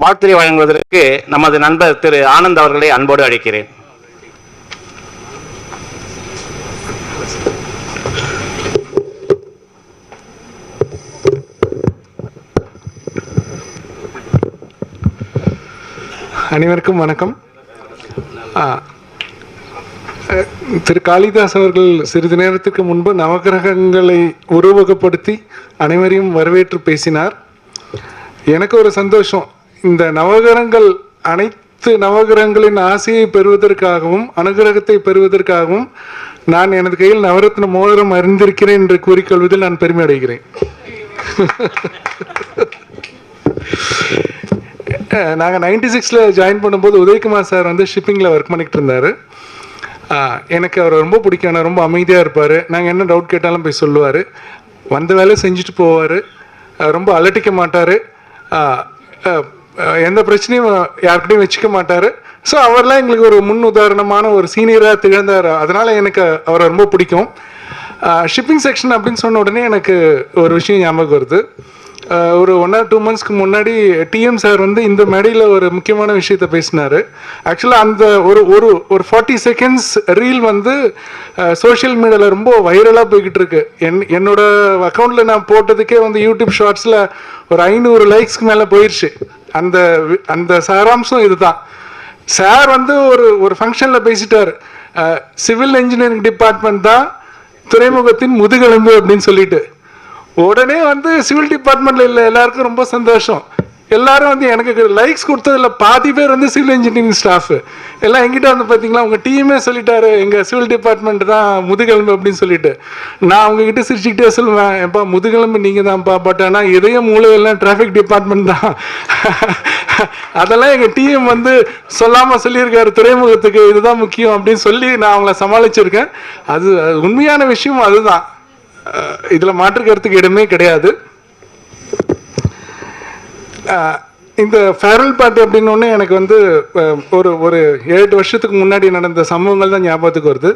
வாழ்த்துறை வழங்குவதற்கு நமது நண்பர் திரு ஆனந்த் அவர்களை அன்போடு அழைக்கிறேன். அனைவருக்கும் வணக்கம். அஹ், திரு காளிதாஸ் அவர்கள் சிறிது நேரத்துக்கு முன்பு நவகிரகங்களை உருவகப்படுத்தி அனைவரையும் வரவேற்று பேசினார். எனக்கு ஒரு சந்தோஷம். இந்த நவகிரகங்கள் அனைத்து நவகிரகங்களின் ஆசையை பெறுவதற்காகவும் அனுகிரகத்தை பெறுவதற்காகவும் நான் எனது கையில் நவரத்ன மோதிரம் அறிந்திருக்கிறேன் என்று கூறிக்கொள்வதில் நான் பெருமை அடைகிறேன். நாங்கள் நைன்டி சிக்ஸில் ஜாயின் பண்ணும்போது உதயகுமார் சார் வந்து ஷிப்பிங்கில் ஒர்க் பண்ணிக்கிட்டு இருந்தார். எனக்கு அவர் ரொம்ப பிடிக்கும் ஆனால் ரொம்ப அமைதியாக இருப்பார். நாங்கள் என்ன டவுட் கேட்டாலும் போய் சொல்லுவார். வந்த வேலை செஞ்சுட்டு போவார். ரொம்ப அலட்டிக்க மாட்டார். எந்த பிரச்சனையும் யார்கிட்டையும் வச்சுக்க மாட்டார். ஸோ அவர்லாம் எங்களுக்கு ஒரு முன் உதாரணமான ஒரு சீனியராக திகழ்ந்தார். அதனால் எனக்கு அவரை ரொம்ப பிடிக்கும். ஷிப்பிங் செக்ஷன் அப்படின்னு சொன்ன உடனே எனக்கு ஒரு விஷயம் ஞாபகம் வருது. ஒரு ஒன் ஆர் டூ மந்த்ஸ்க்கு முன்னாடி டிஎம் சார் வந்து இந்த மேடையில் ஒரு முக்கியமான விஷயத்த பேசினார். ஆக்சுவலாக அந்த ஒரு ஒரு ஒரு ஃபார்ட்டி செகண்ட்ஸ் ரீல் வந்து சோஷியல் மீடியாவில் ரொம்ப வைரலாக போய்கிட்டு இருக்கு. என் என்னோட அக்கௌண்ட்டில் நான் போட்டதுக்கே வந்து யூடியூப் ஷார்ட்ஸில் ஒரு ஐநூறு லைக்ஸ்க்கு மேலே போயிடுச்சு அந்த அந்த சாராம்சம் இதுதான். சார் வந்து ஒரு ஒரு ஃபங்க்ஷனில் பேசிட்டார். சிவில் இன்ஜினியரிங் டிபார்ட்மெண்ட் தான் துறைமுகத்தின் முதுகெலும்பு அப்படின்னு சொல்லிட்டு. உடனே வந்து சிவில் டிபார்ட்மெண்ட்ல இல்லை எல்லாருக்கும் ரொம்ப சந்தோஷம். எல்லாரும் வந்து எனக்கு லைக்ஸ் கொடுத்ததில் பாதி பேர் வந்து சிவில் இன்ஜினியரிங் ஸ்டாஃப் எல்லாம் எங்கிட்ட வந்து பார்த்தீங்களா உங்கள் டீமே சொல்லிட்டாரு எங்கள் சிவில் டிபார்ட்மெண்ட் தான் முதுகெலும்பு அப்படின்னு சொல்லிட்டு. நான் அவங்கக்கிட்ட சிரிச்சுக்கிட்டே சொல்லுவேன் எப்பா முதுகெலும்பு நீங்கள் தான்ப்பா பட் ஆனால் இதய மூலையெல்லாம் டிராஃபிக் டிபார்ட்மெண்ட் தான். அதெல்லாம் எங்கள் டீம் வந்து சொல்லாமல் சொல்லியிருக்காரு துறைமுகத்துக்கு இதுதான் முக்கியம் அப்படின்னு சொல்லி நான் அவங்கள சமாளிச்சிருக்கேன். அது அது உண்மையான விஷயம் அதுதான். இதில் மாற்றுக்கிறதுக்கு மாற்று கருத்துக்கு இடமே கிடையாது. இந்த ஃபேரல் பார்ட்டி அப்படின்னு எனக்கு வந்து ஒரு ஒரு ஏழு வருஷத்துக்கு முன்னாடி நடந்த சம்பவங்கள் தான் ஞாபகத்துக்கு வருது.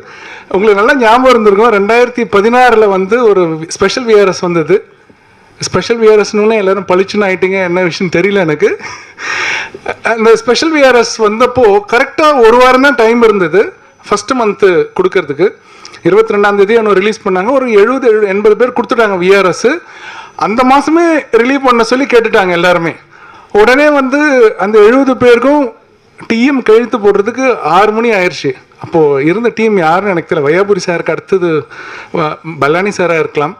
உங்களுக்கு நல்லா ஞாபகம் இருந்திருக்கும். ரெண்டாயிரத்தி பதினாறில் வந்து ஒரு ஸ்பெஷல் விஆர்எஸ் வந்தது. ஸ்பெஷல் விஆர்எஸ்னு எல்லாரும் பளிச்சுன்னு ஆயிட்டீங்க. என்ன விஷயம் தெரியல எனக்கு. அந்த ஸ்பெஷல் விஆர்எஸ் வந்தப்போ கரெக்டாக ஒரு வாரம் தான் டைம் இருந்தது. ஃபர்ஸ்ட் மந்த்து கொடுக்கறதுக்கு. இருபத்தி ரெண்டாம் தேதி ரிலீஸ் பண்ணாங்க. ஒரு எழுபது எழு எண்பது பேர் கொடுத்துட்டாங்க விஆர்எஸ் அந்த மாதமே ரிலீவ் பண்ண சொல்லி கேட்டுட்டாங்க எல்லாருமே. உடனே வந்து அந்த எழுபது பேருக்கும் டிஎம் கழுத்து போடுறதுக்கு ஆறு மணி ஆயிடுச்சு அப்போது இருந்த டீம் யாருன்னு எனக்கு தெரியல. வையாபுரி சாருக்கு அடுத்தது பல்லானி சாராக இருக்கலாம்.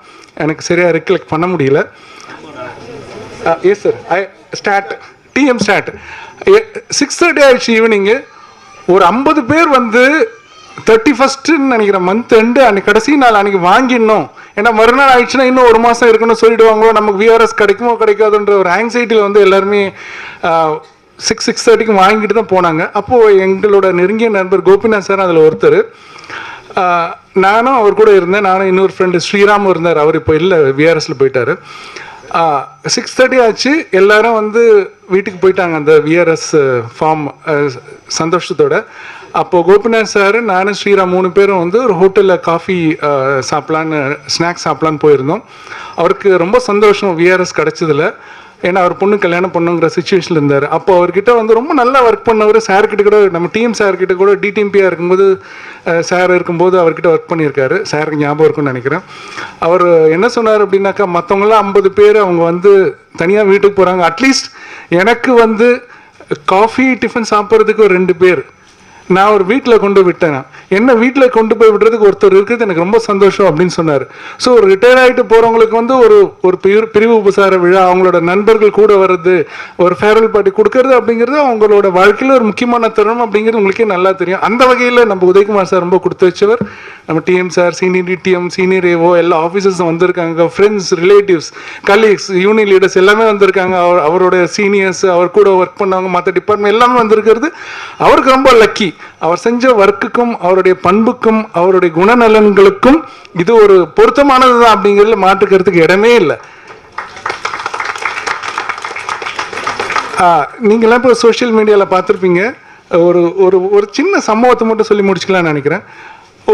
எனக்கு சரியாக ரெக்கலெக்ட் பண்ண முடியல. Yes sir I start DM start six thirty ஆயிடுச்சு ஈவினிங்கு ஒரு ஐம்பது பேர் வந்து தேர்ட்டி ஃபஸ்ட்டுன்னு நினைக்கிறேன் மந்த் எண்டு அன்னைக்கு கடைசி நாள் அன்னைக்கு வாங்கிடணும். ஏன்னா மறுநாள் ஆயிடுச்சுன்னா இன்னும் ஒரு மாதம் இருக்குன்னு சொல்லிடுவாங்களோ நமக்கு விஆர்எஸ் கிடைக்குமோ கிடைக்காதுன்ற ஒரு ஆங்ஸைட்டியில் வந்து எல்லாருமே சிக்ஸ் சிக்ஸ் தேர்ட்டிக்கு வாங்கிட்டு தான் போனாங்க. அப்போது எங்களோட நெருங்கிய நண்பர் கோபிநாத் சார் அதில் ஒருத்தர் நானும் அவர் கூட இருந்தேன். நானும் இன்னொரு ஃப்ரெண்டு ஸ்ரீராமும் இருந்தார். அவர் இப்போ இல்லை விஆர்எஸில் போயிட்டார். சிக்ஸ் தேர்ட்டி ஆச்சு. எல்லாரும் வந்து வீட்டுக்கு போயிட்டாங்க அந்த விஆர்எஸ் ஃபார்ம் சந்தோஷத்தோட. அப்போ கோபிநாத் சார் நானும் ஸ்ரீராம் மூணு பேரும் வந்து ஒரு ஹோட்டலில் காஃபி சாப்பிட்லான்னு ஸ்நாக்ஸ் சாப்பிட்லான்னு போயிருந்தோம். அவருக்கு ரொம்ப சந்தோஷம் விஆர்எஸ் கிடச்சதில். ஏன்னா அவர் பொண்ணு கல்யாணம் பண்ணுங்கிற சுச்சுவேஷனில் இருந்தார். அப்போ அவர்கிட்ட வந்து ரொம்ப நல்லா ஒர்க் பண்ணவர் சார்கிட்ட கூட நம்ம டீம் சார்கிட்ட கூட டிடிஎம்பியாக இருக்கும்போது சார் இருக்கும்போது அவர்கிட்ட ஒர்க் பண்ணியிருக்காரு. சாருக்கு ஞாபகம் இருக்கும்னு நினைக்கிறேன். அவர் என்ன சொன்னார் அப்படின்னாக்கா மற்றவங்களாம் ஐம்பது பேர் அவங்க வந்து தனியாக வீட்டுக்கு போகிறாங்க அட்லீஸ்ட் எனக்கு வந்து காஃபி டிஃபன் சாப்பிட்றதுக்கு ஒரு ரெண்டு பேர். நான் ஒரு வீட்டில் கொண்டு விட்டேன்? என்ன வீட்டில் கொண்டு போய் விடுறதுக்கு ஒருத்தர் இருக்கிறது எனக்கு ரொம்ப சந்தோஷம் அப்படின்னு சொன்னார். ஸோ ஒரு ரிட்டையர் ஆகிட்டு போகிறவங்களுக்கு வந்து ஒரு ஒரு பிரிவு பிரிவு உபசார விழா அவங்களோட நண்பர்கள் கூட வர்றது ஒரு ஃபேர்வெல் பார்ட்டி கொடுக்கறது அப்படிங்கிறது அவங்களோட வாழ்க்கையில் ஒரு முக்கியமான தருணம் அப்படிங்கிறது உங்களுக்கே நல்லா தெரியும். அந்த வகையில் நம்ம உதயகுமார் சார் ரொம்ப கொடுத்து வச்சவர். நம்ம DM sir senior DM senior ஏவோ எல்லா ஆஃபீஸர்ஸும் வந்திருக்காங்க friends relatives colleagues union leaders எல்லாமே வந்திருக்காங்க. அவர் அவரோட சீனியர்ஸ் அவர் கூட ஒர்க் பண்ணவங்க மற்ற டிபார்ட்மெண்ட் எல்லாமே வந்திருக்கிறது. அவருக்கு ரொம்ப லக்கி அவர் செஞ்ச ஒர்க்குக்கும் அவருடைய பண்புக்கும் அவருடைய குணநலன்களுக்கும் இது ஒரு பொருத்தமானது தான் அப்படிங்கிறதுல மாற்றுக்கிறதுக்கு இடமே இல்லை. நீங்களாம் இப்போ சோஷியல் மீடியாவில் பார்த்துருப்பீங்க. ஒரு ஒரு ஒரு சின்ன சம்பவத்தை மட்டும் சொல்லி முடிச்சுக்கலாம்னு நினைக்கிறேன்.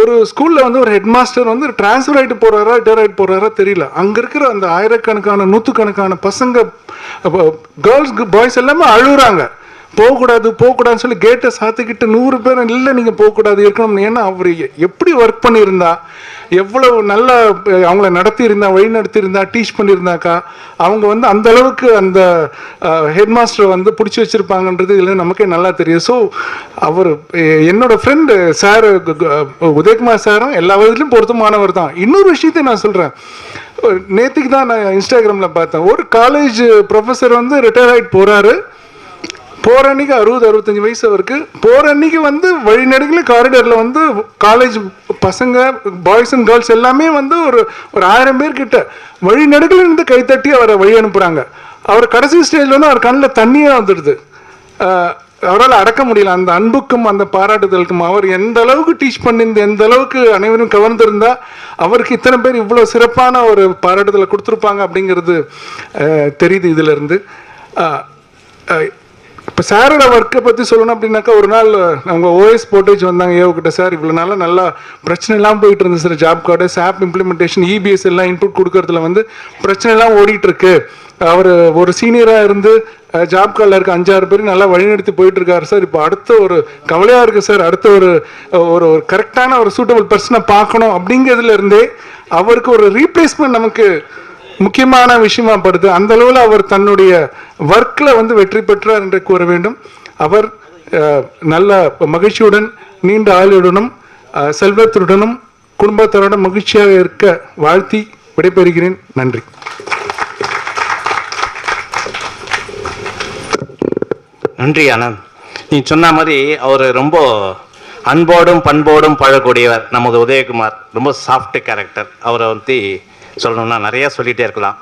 ஒரு ஸ்கூலில் வந்து ஒரு ஹெட் மாஸ்டர் வந்து ட்ரான்ஸ்ஃபர் ஆகிட்டு போகிறாரா ரிட்டையர் ஆகிட்டு போகிறாரா தெரியல. அங்கே இருக்கிற அந்த ஆயிரக்கணக்கான நூற்றுக்கணக்கான பசங்க கேர்ள்ஸ் பாய்ஸ் எல்லாமே அழுகுறாங்க. போகக்கூடாது போகக்கூடாதுன்னு சொல்லி கேட்டை சாத்திக்கிட்டு நூறு பேர் இல்லை நீங்கள் போகக்கூடாது இருக்கணும். ஏன்னா அவர் எப்படி ஒர்க் பண்ணியிருந்தா? எவ்வளோ நல்லா அவங்கள நடத்தியிருந்தா வழி நடத்தியிருந்தா டீச் பண்ணியிருந்தாக்கா அவங்க வந்து அந்த அளவுக்கு அந்த ஹெட் மாஸ்டரை வந்து பிடிச்சி வச்சுருப்பாங்கன்றது இதில் நமக்கே நல்லா தெரியும். ஸோ அவர் என்னோட ஃப்ரெண்டு சார் உதயகுமார் சாரும் எல்லா விதத்துலையும் பொருத்தமானவர் தான். இன்னொரு விஷயத்தை நான் சொல்கிறேன் நேற்றுக்கு தான் நான் இன்ஸ்டாகிராமில் பார்த்தேன். ஒரு காலேஜ் ப்ரொஃபஸர் வந்து ரிட்டையர் ஆகிட்டு போகிறாரு போகிற அன்றைக்கி அறுபது அறுபத்தஞ்சு வயசு அவருக்கு. போகிற அன்னைக்கு வந்து வழிநடுகில் காரிடரில் வந்து காலேஜ் பசங்க பாய்ஸ் அண்ட் கேர்ள்ஸ் எல்லாமே வந்து ஒரு ஒரு ஆயிரம் பேர்கிட்ட வழிநடுக்கில் இருந்து கைத்தட்டி அவரை வழி அனுப்புகிறாங்க அவர் கடைசி ஸ்டேஜில் வந்து அவர் கண்ணில் தண்ணியாக வந்துடுது. அவரால் அடக்க முடியல. அந்த அன்புக்கும் அந்த பாராட்டுதலுக்கும் அவர் எந்த அளவுக்கு டீச் பண்ணியிருந்து எந்த அளவுக்கு அனைவரும் கவர்ந்திருந்தா அவருக்கு இத்தனை பேர் இவ்வளோ சிறப்பான ஒரு பாராட்டுதலை கொடுத்துருப்பாங்க அப்படிங்கிறது தெரியுது இதிலிருந்து. இப்போ சாரோட ஒர்க்கை பற்றி சொல்லணும் அப்படின்னாக்கா ஒரு நாள் அவங்க ஓஎஸ் போட்டேஜ் வந்தாங்க ஏவோ கிட்ட சார் இவ்வளோ நாளாக நல்லா பிரச்சனை எல்லாம் போயிட்டு இருந்துச்சு sir job card SAP implementation EPS எல்லாம் இன்புட் கொடுக்கறதுல வந்து பிரச்சனை எல்லாம் ஓடிட்டு அவர் ஒரு சீனியராக இருந்து ஜாப் கார்டில் இருக்க அஞ்சாறு பேர் நல்லா வழிநடத்தி போயிட்டு இருக்காரு சார் இப்போ அடுத்த ஒரு கவலையாக இருக்குது சார் அடுத்த ஒரு ஒரு ஒரு கரெக்டான ஒரு சூட்டபிள் பர்சனை பார்க்கணும் அப்படிங்கிறதுல இருந்தே அவருக்கு ஒரு ரீப்ளேஸ்மெண்ட் நமக்கு முக்கியமான விஷயமா படுது. அந்த அளவில் அவர் தன்னுடைய ஒர்க்கில் வந்து வெற்றி பெற்றார் என்று கூற வேண்டும். அவர் நல்ல மகிழ்ச்சியுடன் நீண்ட ஆயுளுடனும் செல்வத்துடனும் குடும்பத்தரோட மகிழ்ச்சியாக இருக்க வாழ்த்தி விடைபெறுகிறேன். நன்றி. நன்றி ஆனந்த். நீ சொன்ன மாதிரி அவர் ரொம்ப அன்போடும் பண்போடும் பழக்கூடியவர் நமது உதயகுமார். ரொம்ப சாஃப்ட் கேரக்டர் அவரை வந்து சொல்லணும்னா நிறையா சொல்லிகிட்டே இருக்கலாம்.